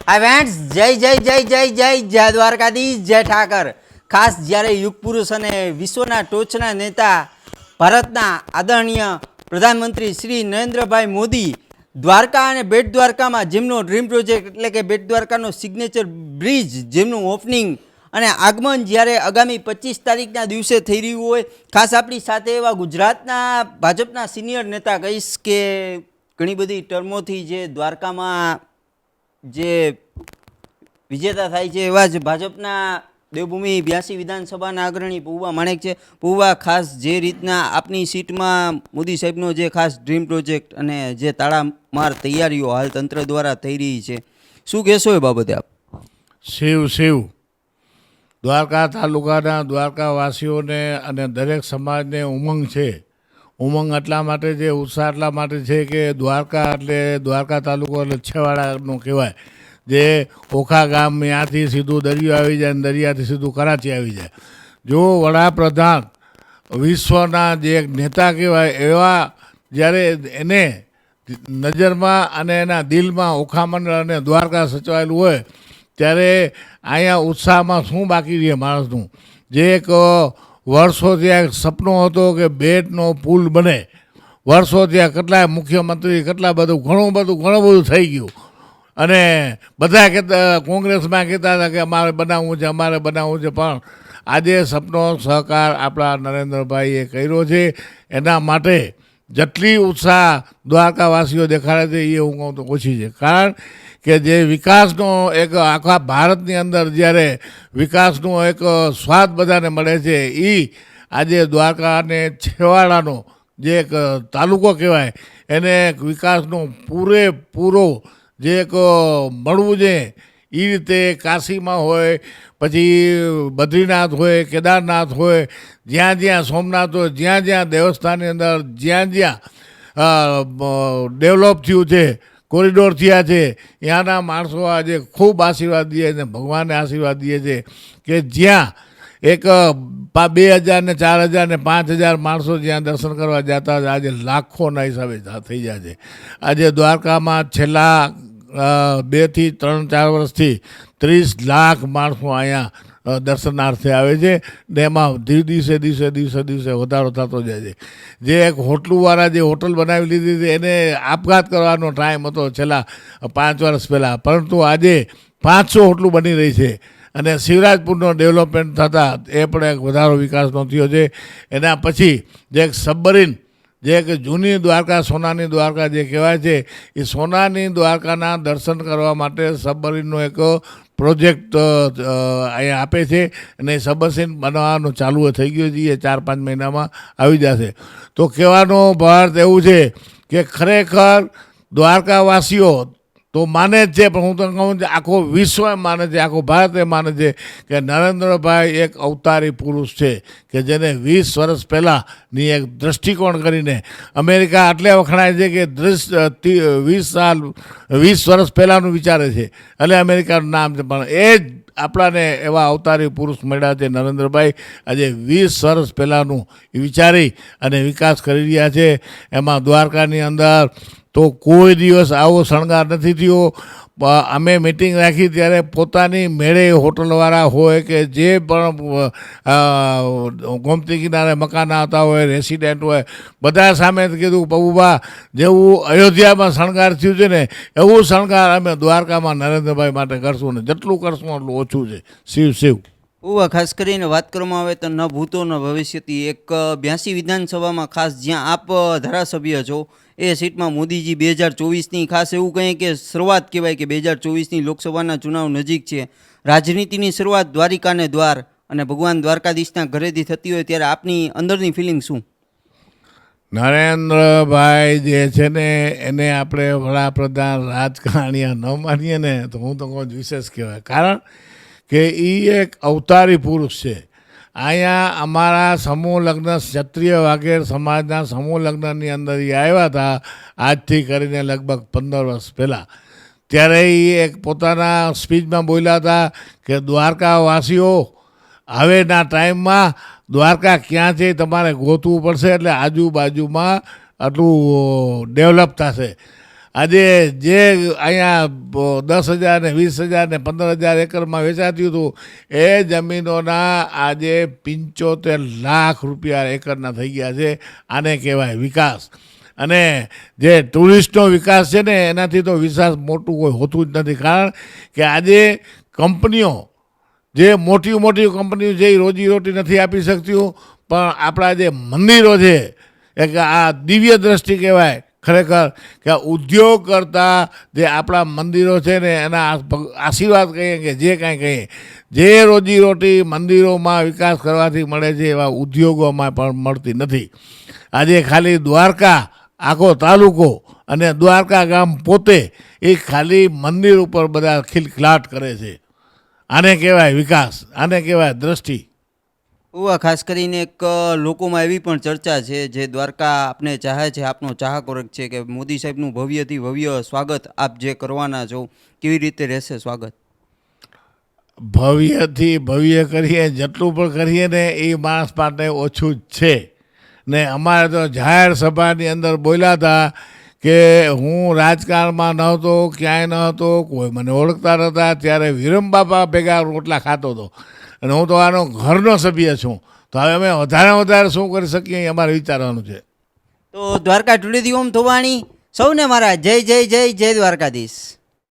આ વેન્ટ્સ જય જય જય જય જય જય દ્વારકાધીશ, જય ઠાકર. ખાસ જ્યારે યુગ પુરુષ અને વિશ્વના ટોચના નેતા, ભારતના આદરણીય પ્રધાનમંત્રી શ્રી નરેન્દ્રભાઈ મોદી, દ્વારકા અને બેટ દ્વારકામાં જેમનો ડ્રીમ પ્રોજેક્ટ એટલે કે બેટ દ્વારકાનો સિગ્નેચર બ્રિજ જેમનું ઓપનિંગ અને આગમન જ્યારે આગામી પચીસ તારીખના દિવસે થઈ રહ્યું હોય, ખાસ આપણી સાથે એવા ગુજરાતના ભાજપના સિનિયર નેતા કહીશ કે ઘણી બધી ટર્મોથી જે દ્વારકામાં જે વિજેતા થાય છે એવા જ ભાજપના દેવભૂમિ બ્યાસી વિધાનસભાના અગ્રણી પૌવા માણેક છે. પૌવા ખાસ જે રીતના આપની સીટમાં મોદી સાહેબનો જે ખાસ ડ્રીમ પ્રોજેક્ટ અને જે તાળામાર તૈયારીઓ હાલ તંત્ર દ્વારા થઈ રહી છે. શું કહેશો એ બાબતે આપ? શિવ શિવ. દ્વારકા તાલુકાના દ્વારકાવાસીઓને અને દરેક સમાજને ઉમંગ છે ઉમંગ એટલા માટે છે ઉત્સાહ એટલા માટે છે કે દ્વારકા એટલે દ્વારકા તાલુકો એટલે છેવાડાનો કહેવાય. જે ઓખા ગામ ત્યાંથી સીધું દરિયો આવી જાય અને દરિયાથી સીધું કરાચી આવી જાય. જો વડાપ્રધાન વિશ્વના જે એક નેતા કહેવાય, એવા જ્યારે એને નજરમાં અને એના દિલમાં ઓખામંડળ અને દ્વારકા સચવાયેલું હોય, ત્યારે અહીંયા ઉત્સાહમાં શું બાકી રહે માણસનું? જે એક અ, વર્ષો ત્યાં એક સપનો હતો કે બેટનો પુલ બને. વર્ષો ત્યાં કેટલાય મુખ્યમંત્રી કેટલા બધું ઘણું બધું ઘણું બધું થઈ ગયું. અને બધા કહેતા કોંગ્રેસમાં કહેતા હતા કે અમારે બનાવવું છે અમારે બનાવવું છે પણ આજે સપનો સહકાર આપણા નરેન્દ્રભાઈએ કર્યો છે. એના માટે જેટલી ઉત્સાહ દ્વારકાવાસીઓ દેખાડે છે એ હું કહું તો ઓછી છે. કારણ કે જે વિકાસનો એક આખા ભારતની અંદર જ્યારે વિકાસનો એક સ્વાદ બધાને મળે છે એ આજે દ્વારકા અને છેવાડાનો જે એક તાલુકો કહેવાય, એને વિકાસનો પૂરેપૂરો જે એક મળવું છે એ રીતે કાશીમાં હોય, પછી બદ્રીનાથ હોય, કેદારનાથ હોય, જ્યાં જ્યાં સોમનાથ હોય, જ્યાં જ્યાં દેવસ્થાનની અંદર જ્યાં જ્યાં ડેવલપ થયું છે, કોરિડોર થયા છે, ત્યાંના માણસો આજે ખૂબ આશીર્વાદ દે છે, ભગવાનને આશીર્વાદ દે છે કે જ્યાં એક બે હજાર ને ચાર હજાર ને પાંચ હજાર માણસો જ્યાં દર્શન કરવા જતા આજે લાખોના હિસાબે થઈ જાય છે. આજે દ્વારકામાં છેલ્લા બેથી ત્રણ, ચાર વર્ષથી ત્રીસ લાખ માણસો અહીંયા દર્શનાર્થે આવે છે ને એમાં ધીરે દિવસે દિવસે દિવસે દિવસે વધારો થતો જાય છે. જે એક હોટલવાળા જે હોટલ બનાવી લીધી હતી એને આપઘાત કરવાનો ટાઈમ હતો છેલ્લા પાંચ વર્ષ પહેલાં. પરંતુ આજે પાંચસો હોટલું બની રહી છે અને શિવરાજપુરનો ડેવલપમેન્ટ થતાં એ પણ એક વધારો વિકાસનો થયો છે. એના પછી જે એક સબમરીન જે એક જૂની દ્વારકા, સોનાની દ્વારકા જે કહેવાય છે, એ સોનાની દ્વારકાના દર્શન કરવા માટે સબમરીનનો એક પ્રોજેક્ટ અહીંયા આપે છે અને સબમરીન બનાવવાનું ચાલુ થઈ ગયું છે, એ ચાર પાંચ મહિનામાં આવી જશે. તો કહેવાનો ભારત એવું છે કે ખરેખર દ્વારકાવાસીઓ તો માને જ છે, પણ હું તો કહું છું આખો વિશ્વ માને છે, આખો ભારત એ માને છે કે નરેન્દ્રભાઈ એક અવતારી પુરુષ છે કે જેને વીસ વર્ષ પહેલાંની એક દ્રષ્ટિકોણ કરીને અમેરિકા આટલે વખણાય છે કે દ્રશ વીસ સાલ, વીસ વર્ષ પહેલાંનું વિચારે છે. એટલે અમેરિકાનું નામ છે, પણ એ જ આપણાને એવા અવતારી પુરુષ મળ્યા છે, નરેન્દ્રભાઈ આજે વીસ વર્ષ પહેલાંનું વિચારી અને વિકાસ કરી રહ્યા છે. એમાં દ્વારકાની અંદર તો કોઈ દિવસ આવો શણગાર નથી થયો. અમે મિટિંગ રાખી ત્યારે પોતાની મેળે હોટલવાળા હોય કે જે પણ ગોમતી કિનારે મકાન આવતા હોય રેસિડેન્ટ હોય, બધા સામે કીધું પબુબા જેવું અયોધ્યામાં શણગાર થયું છે ને, એવું શણગાર અમે દ્વારકામાં નરેન્દ્રભાઈ માટે કરશું ને, જેટલું કરશું એટલું ઓછું છે. શિવ શિવ. ઉવા, ખાસ કરીને વાત કરવામાં આવે તો ન ભૂતો, ન ભવિષ્યથી એક બ્યાસી વિધાનસભામાં ખાસ જ્યાં આપ ધારાસભ્ય છો એ સીટમાં મોદીજી બે હજાર ચોવીસની ખાસ એવું કહીએ કે શરૂઆત કહેવાય કે બે હજાર ચોવીસની લોકસભાના ચુનાવ નજીક છે. રાજનીતિની શરૂઆત દ્વારિકાને દ્વાર અને ભગવાન દ્વારકાધીશના ઘરેથી થતી હોય ત્યારે આપની અંદરની ફિલિંગ શું? નરેન્દ્રભાઈ જે છે ને, એને આપણે વડાપ્રધાન રાજકારણીયા ન માનીએ ને, તો હું તો કહું વિશેષ કહેવાય. કારણ કે એ એક અવતારી પુરુષ છે. અહીંયા અમારા સમૂહ લગ્ન ક્ષત્રિય વાઘેર સમાજના સમૂહ લગ્નની અંદર એ આવ્યા હતા, આજથી કરીને લગભગ પંદર વર્ષ પહેલાં. ત્યારે એ એક પોતાના સ્પીચમાં બોલ્યા હતા કે, દ્વારકાવાસીઓ, હવેના ટાઈમમાં દ્વારકા ક્યાં છે તમારે ગોતવું પડશે? એટલે આજુબાજુમાં આટલું ડેવલપ થશે. આજે જે અહીંયા દસ હજાર ને વીસ હજાર ને પંદર હજાર એકરમાં વેચાતું હતું, એ જમીનોના આજે પંચોતેર લાખ રૂપિયા એકરના થઈ ગયા છે. આને કહેવાય વિકાસ. અને જે ટુરિસ્ટનો વિકાસ છે ને, એનાથી તો વિકાસ મોટું કોઈ હોતું જ નથી. કારણ કે આજે કંપનીઓ, જે મોટી મોટી કંપનીઓ છે, એ રોજીરોટી નથી આપી શકતી. પણ આપણા જે મંદિરો છે, એક આ દિવ્ય દ્રષ્ટિ કહેવાય ખરેખર કે ઉદ્યોગ કરતાં જે આપણા મંદિરો છે ને, એના આશીર્વાદ કહીએ કે જે કાંઈ કહીએ, જે રોજીરોટી મંદિરોમાં વિકાસ કરવાથી મળે છે એવા ઉદ્યોગોમાં પણ મળતી નથી. આજે ખાલી દ્વારકા, આખો તાલુકો અને દ્વારકા ગામ પોતે એ ખાલી મંદિર ઉપર બધા ખિલખિલાટ કરે છે. આને કહેવાય વિકાસ, આને કહેવાય દ્રષ્ટિ. ઉવા, ખાસ કરીને એક લોકોમાં એવી પણ ચર્ચા છે, જે દ્વારકા આપને ચાહે છે, આપનો ચાહક વર્ગ છે કે મોદી સાહેબનું ભવ્યથી ભવ્ય સ્વાગત આપ જે કરવાના છો, કેવી રીતે રહેશે સ્વાગત? ભવ્યથી ભવ્ય કરીએ, જેટલું પણ કરીએ ને એ માણસ માટે ઓછું જ છે. ને અમારે તો જાહેર સભાની અંદર બોલ્યા હતા કે હું રાજકારણમાં નહોતો, ક્યાંય નહોતો, કોઈ મને ઓળખતા નહોતા, ત્યારે વિરમ બાપા ભેગા રોટલા ખાતો હતો. અને હું તો આનો ઘરનો સભ્ય છું. તો હવે અમે વધારે વધારે શું કરી શકીએ એ અમારે વિચારવાનું છે. તો દ્વારકા ટુડેથી ઓમ થોવાણી, સૌને મારા જય જય જય જય દ્વારકાધીશ.